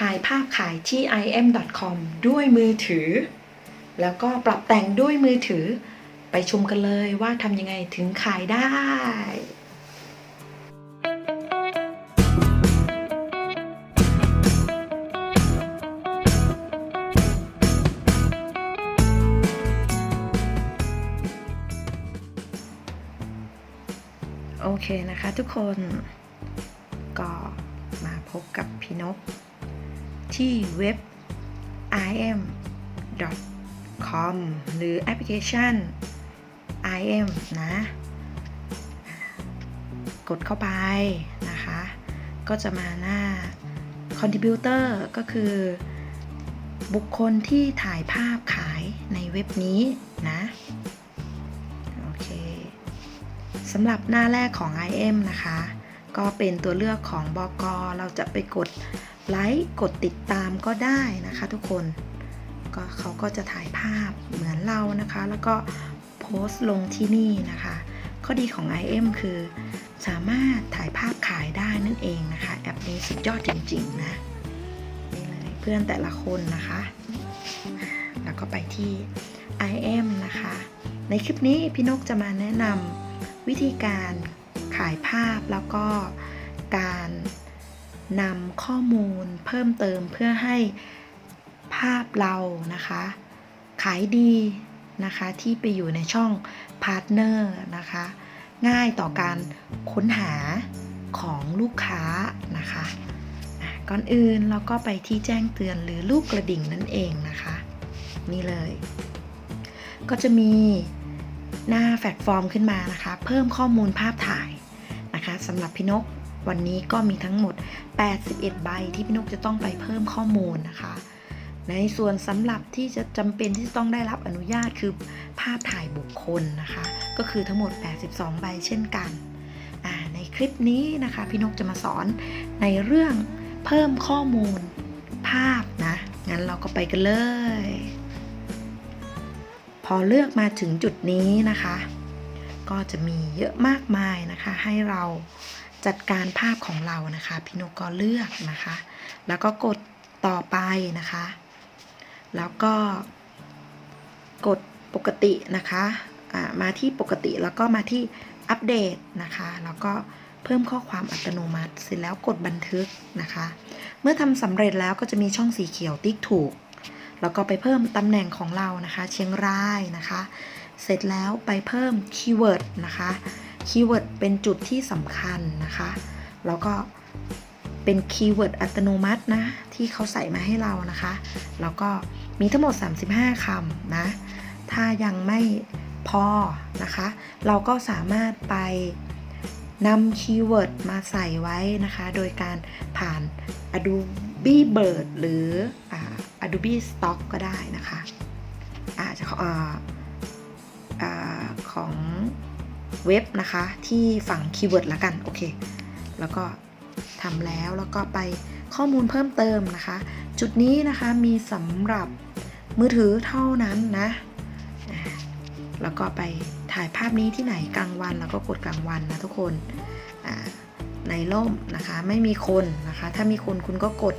ถ่ายภาพขายที่ im.com ด้วยมือถือ แล้วก็ปรับแต่งด้วยมือถือ ไปชมกันเลยว่าทำยังไงถึงขายได้โอเคนะคะทุกคนก็มาพบกับพี่นก ที่เว็บ im.com หรือแอปพลิเคชัน im นะ กดเข้าไปนะคะ ก็จะมาหน้า contributor ก็คือ บุคคลที่ถ่ายภาพขายในเว็บนี้นะโอเคสำหรับหน้าแรกของ IM นะคะ ก็เป็นตัวเลือกของบกเราจะไปกด ไลค์กดติดตามก็ได้นะคะทุกคนก็เขาก็จะถ่ายภาพเหมือนเรานะคะ แล้วก็โพสต์ลงที่นี่นะคะ ข้อดีของ IM คือสามารถถ่ายภาพขายได้นั่นเองนะคะ แอปนี้สุดยอดจริงๆนะนี่เลยเพื่อนแต่ละคนนะคะ แล้วก็ไปที่ IM นะคะ ในคลิปนี้พี่นกจะมาแนะนำวิธีการขายภาพแล้วก็การ นำข้อมูลเพิ่มเติมเพื่อให้ภาพเรานะคะ ขายดีนะคะที่ไปอยู่ในช่องพาร์ทเนอร์นะคะง่ายต่อการค้นหาของลูกค้านะคะก่อนอื่นเราก็ไปที่แจ้งเตือนหรือลูกกระดิ่งนั่นเองนะคะ นี่เลย ก็จะมีหน้าแฟลตฟอร์มขึ้นมานะคะ เพิ่มข้อมูลภาพถ่ายนะคะสำหรับพี่นก วันนี้ก็มีทั้งหมด 81 ใบที่พี่นกจะต้องไปเพิ่มข้อมูลนะคะ ในส่วนสำหรับที่จะจำเป็นที่จะต้องได้รับอนุญาตคือภาพถ่ายบุคคลนะคะ ก็คือทั้งหมด 82 ใบเช่นกัน ในคลิปนี้นะคะ พี่นกจะมาสอนในเรื่องเพิ่มข้อมูลภาพนะ งั้นเราก็ไปกันเลย พอเลือกมาถึงจุดนี้นะคะ ก็จะมีเยอะมากมายนะคะให้เรา จัดการภาพของเรานะคะพี่นกก็เลือกนะคะ แล้วก็กดต่อไปนะคะ แล้วก็กดปกตินะคะมาที่ปกติแล้วก็มาที่อัปเดตนะคะ แล้วก็เพิ่มข้อความอัตโนมัติ เสร็จแล้วกดบันทึกนะคะ เมื่อทำสำเร็จแล้วก็จะมีช่องสีเขียวติ๊กถูก แล้วก็ไปเพิ่มตำแหน่งของเรานะคะ เชียงรายนะคะ เสร็จแล้วไปเพิ่มคีย์เวิร์ดนะคะ คีย์เวิร์ดเป็นจุดที่สำคัญนะคะ แล้วก็เป็นคีย์เวิร์ดอัตโนมัตินะ ที่เขาใส่มาให้เรานะคะ แล้วก็มีทั้งหมด 35 คำนะ ถ้ายังไม่พอนะคะ เราก็สามารถไปนำคีย์เวิร์ดมาใส่ไว้นะคะ โดยการผ่าน Adobe Bird หรืออ่า Adobe Stock ก็ได้นะคะอาจจะอ่าอ่าของ เว็บนะคะ ที่ฝั่งคีย์เวิร์ดละกันโอเค แล้วก็ทำแล้วแล้วก็ไปข้อมูลเพิ่มเติมนะคะ จุดนี้นะคะมีสำหรับมือถือเท่านั้นนะแล้วก็ไปถ่ายภาพนี้ที่ไหนกลางวันแล้วก็กดกลางวันนะทุกคนในร่มนะคะไม่มีคนนะคะ ถ้ามีคนคุณก็กด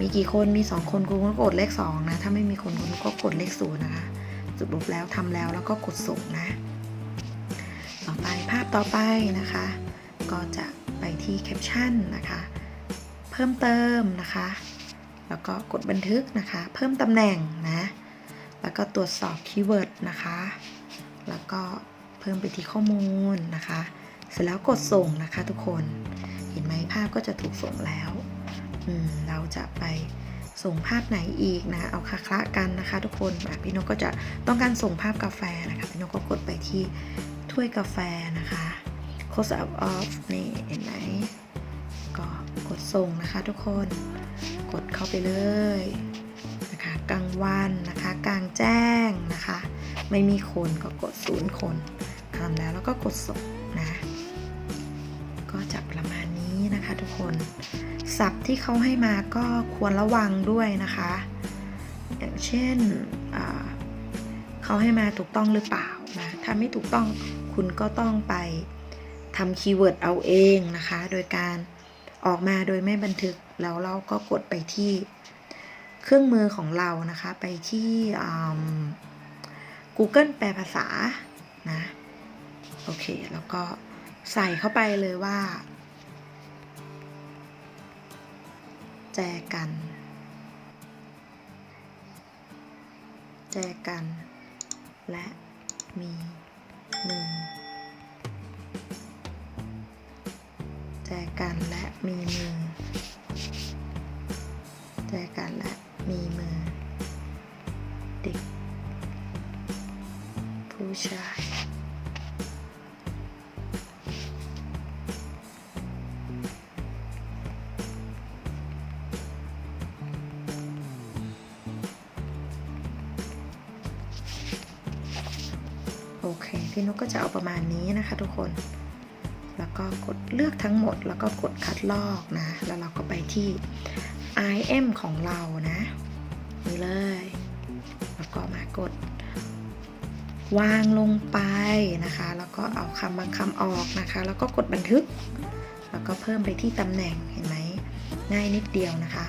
มีกี่คนมี 2 คนคุณก็กดเลข2นะถ้าไม่มีคนคุณก็กดเลขศูนย์นะคะสรุปแล้วทำแล้วแล้วก็กดส่งนะ ต่อไปนะคะ ก็จะไปที่แคปชั่นนะคะ เพิ่มเติมนะคะ แล้วก็กดบันทึกนะคะ เพิ่มตำแหน่งนะ แล้วก็ตรวจสอบคีย์เวิร์ดนะคะ แล้วก็เพิ่มไปที่ข้อมูลนะคะ เสร็จแล้วกดส่งนะคะทุกคน เห็นไหมภาพก็จะถูกส่งแล้วอืมเราจะไปส่งภาพไหนอีกนะ เอาคละคละกันนะคะ ทุกคนพี่นกก็จะต้องการส่งภาพกาแฟนะคะ พี่นกก็กดไปที่ ถ้วยกาแฟนะคะ close up off นี่เห็นไหมก็กดส่งนะคะทุกคน กดเข้าไปเลยนะคะกลางวันนะคะกลางแจ้งนะคะ ไม่มีคนก็กดศูนย์คนทำแล้วแล้วก็กดส่งนะก็จะประมาณนี้นะคะทุกคนศัพท์ที่เขาให้มาก็ควรระวังด้วยนะคะ อย่างเช่นเขาให้มาถูกต้องหรือเปล่านะถ้าไม่ถูกต้อง คุณก็ต้องไปทำคีย์เวิร์ดเอาเองนะคะ โดยการออกมาโดยไม่บันทึกแล้วเราก็กดไปที่เครื่องมือของเรานะคะ ไปที่อืม Google แปลภาษานะโอเค แล้วก็ใส่เข้าไปเลยว่า แจกัน แจกัน และมี มือแจกันและมีมือ แจกันและมีมือ เด็ก ผู้ชาย พี่นุกก็จะเอาประมาณนี้นะคะทุกคน แล้วก็กดเลือกทั้งหมด แล้วก็กดคัดลอกนะ แล้วเราก็ไปที่ IM ของเรานะนี่เลย แล้วก็มากด วางลงไปนะคะ แล้วก็เอาคำบางคำออกนะคะ แล้วก็กดบันทึก แล้วก็เพิ่มไปที่ตำแหน่งเห็นไหมง่ายนิดเดียวนะคะ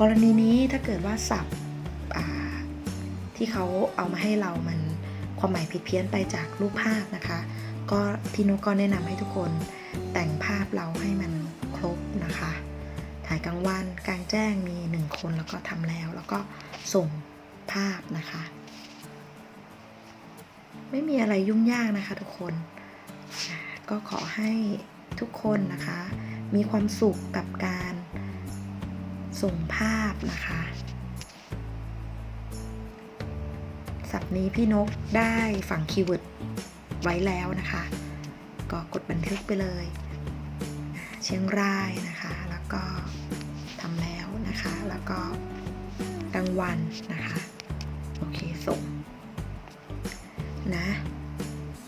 กรณีนี้ถ้าเกิดว่าศัพท์อ่าที่เขาเอามาให้เรามัน ความหมายผิดเพี้ยนไปจากรูปภาพนะคะ ก็พี่นุก็แนะนำให้ทุกคนแต่งภาพเราให้มันครบนะคะ ถ่ายกลางวันกลางแจ้งมีหนึ่งคนแล้วก็ทำแล้ว แล้วก็ส่งภาพนะคะ ไม่มีอะไรยุ่งยากนะคะทุกคนก็ขอให้ทุกคนนะคะ มีความสุขกับการส่งภาพนะคะ สับนี้พี่นกได้ฝังคีย์เวิร์ดไว้แล้วนะคะ ก็กดบันทึกไปเลย เชียงรายนะคะ แล้วก็ทำแล้วนะคะ แล้วก็กลางวันนะคะ โอเคส่งนะ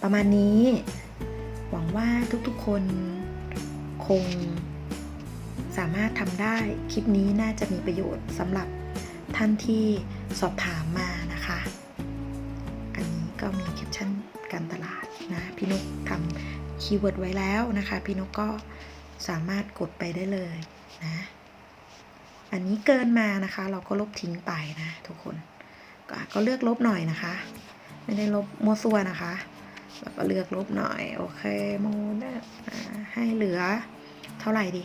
ประมาณนี้ หวังว่าทุกๆคนคงสามารถทำได้ คลิปนี้น่าจะมีประโยชน์สำหรับท่านที่สอบถามมา คีย์เวิร์ดไว้แล้วนะคะ พี่นกก็สามารถกดไปได้เลยนะ อันนี้เกินมานะคะ เราก็ลบทิ้งไปนะทุกคนก็ก็เลือกลบหน่อยนะคะ ไม่ได้ลบมัวซัวนะคะแล้วก็เลือกลบหน่อย โอเคโมเดลอ่าให้เหลือเท่าไหร่ดี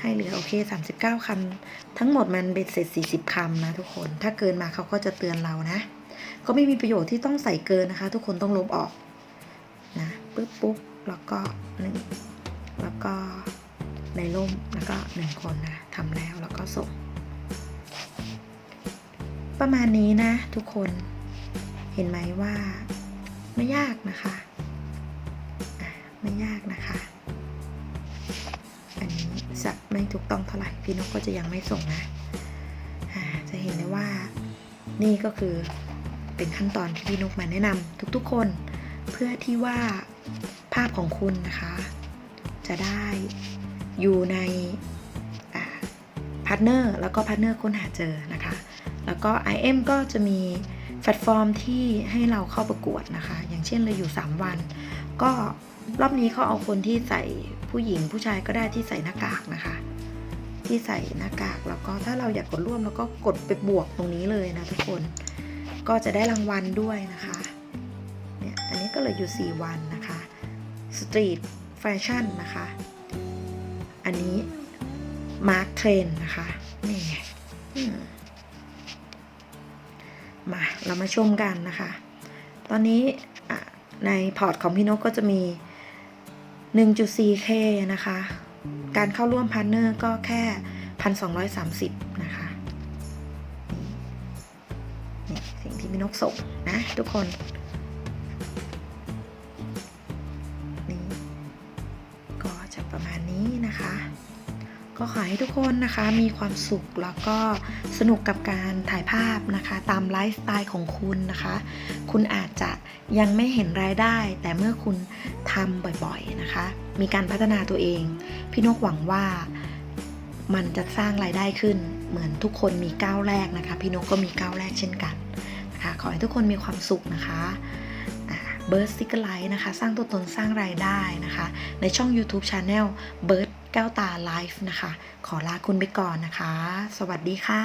ให้เหลือโอเค 39คำทั้งหมดมันเป็นเสร็จ 40คำนะทุกคน ถ้าเกินมาเขาก็จะเตือนเรานะ ก็ไม่มีประโยชน์ที่ต้องใส่เกินนะคะ ทุกคนต้องลบออกนะปึ๊บปุ๊บ แล้วก็หนึ่งแล้วก็ในร่มแล้วก็หนึ่งคนนะทำแล้วแล้วก็ส่ง ประมาณนี้นะทุกคนเห็นไหมว่าไม่ยากนะคะไม่ยากนะคะ อันนี้สับไม่ถูกต้องเท่าไหร่พี่นกก็จะยังไม่ส่งนะจะเห็นได้ว่านี่ก็คือเป็นขั้นตอนที่พี่นกมาแนะนำทุกๆคน เพื่อที่ว่า ภาพของคุณนะคะ จะได้อยู่ในพาร์ทเนอร์แล้วก็พาร์ทเนอร์ค้นหาเจอนะคะ แล้วก็ IM ก็จะมีแพลตฟอร์มที่ให้เราเข้าประกวดนะคะ อย่างเช่นเราอยู่ 3 วัน ก็รอบนี้เขาเอาคนที่ใส่ผู้หญิงผู้ชายก็ได้ที่ใส่หน้ากากนะคะ ที่ใส่หน้ากากแล้วก็ถ้าเราอยากกดร่วมแล้วก็กดไปบวกตรงนี้เลยนะทุกคน ก็จะได้รางวัลด้วยนะคะ เนี่ยอันนี้ก็เลยอยู่ 4 วันนะ สตรีทแฟชั่นนะคะ อันนี้มาร์คเทรนนะคะ นี่ไงมา เรามาชมกันนะคะ ตอนนี้อะในพอร์ตของพี่นกก็จะมี 1.4K นะคะ การเข้าร่วมพาร์ทเนอร์ก็แค่ 1,230 นะคะนี่สิ่งที่พี่นกส่งนะทุกคน ก็ขอให้ทุกคนนะคะมีความสุขแล้วก็สนุกกับการถ่ายภาพนะคะ ตามไลฟ์สไตล์ของคุณนะคะ คุณอาจจะยังไม่เห็นรายได้ แต่เมื่อคุณทำบ่อยๆนะคะ มีการพัฒนาตัวเอง พี่นกหวังว่ามันจะสร้างรายได้ขึ้น เหมือนทุกคนมีก้าวแรกนะคะ พี่นกก็มีก้าวแรกเช่นกันนะคะ ขอให้ทุกคนมีความสุขนะคะเบิร์ดซิกไลท์นะคะ สร้างตัวตนสร้างรายได้นะคะ ในช่อง YouTube Channel Bird แก้วตาไลฟ์นะคะ ขอลาคุณไปก่อนนะคะ สวัสดีค่ะ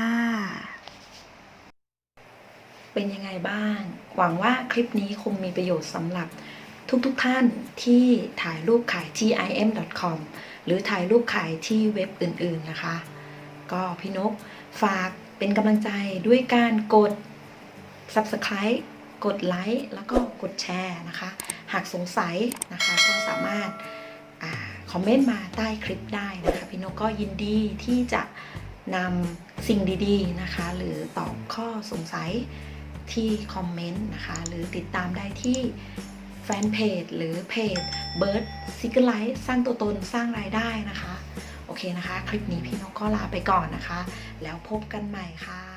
เป็นยังไงบ้าง หวังว่าคลิปนี้คงมีประโยชน์สำหรับทุกๆทท่านที่ถ่ายรูปขายที่ im.com หรือถ่ายรูปขายที่เว็บอื่นๆนะคะ ก็พี่นกฝากเป็นกำลังใจด้วยการกด subscribe กดไลค์แล้วก็กดแชร์นะคะ หากสงสัยนะคะก็สามารถ คอมเมนต์มาใต้คลิปได้นะคะ พี่นกก็ยินดีที่จะนำสิ่งดีๆนะคะ หรือตอบข้อสงสัยที่คอมเมนต์นะคะ หรือติดตามได้ที่แฟนเพจหรือเพจ Bird s i g l i f e สร้างตัวตนสร้างรายได้นะคะ โอเคนะคะ คลิปนี้พี่นกก็ลาไปก่อนนะคะ แล้วพบกันใหม่ค่ะ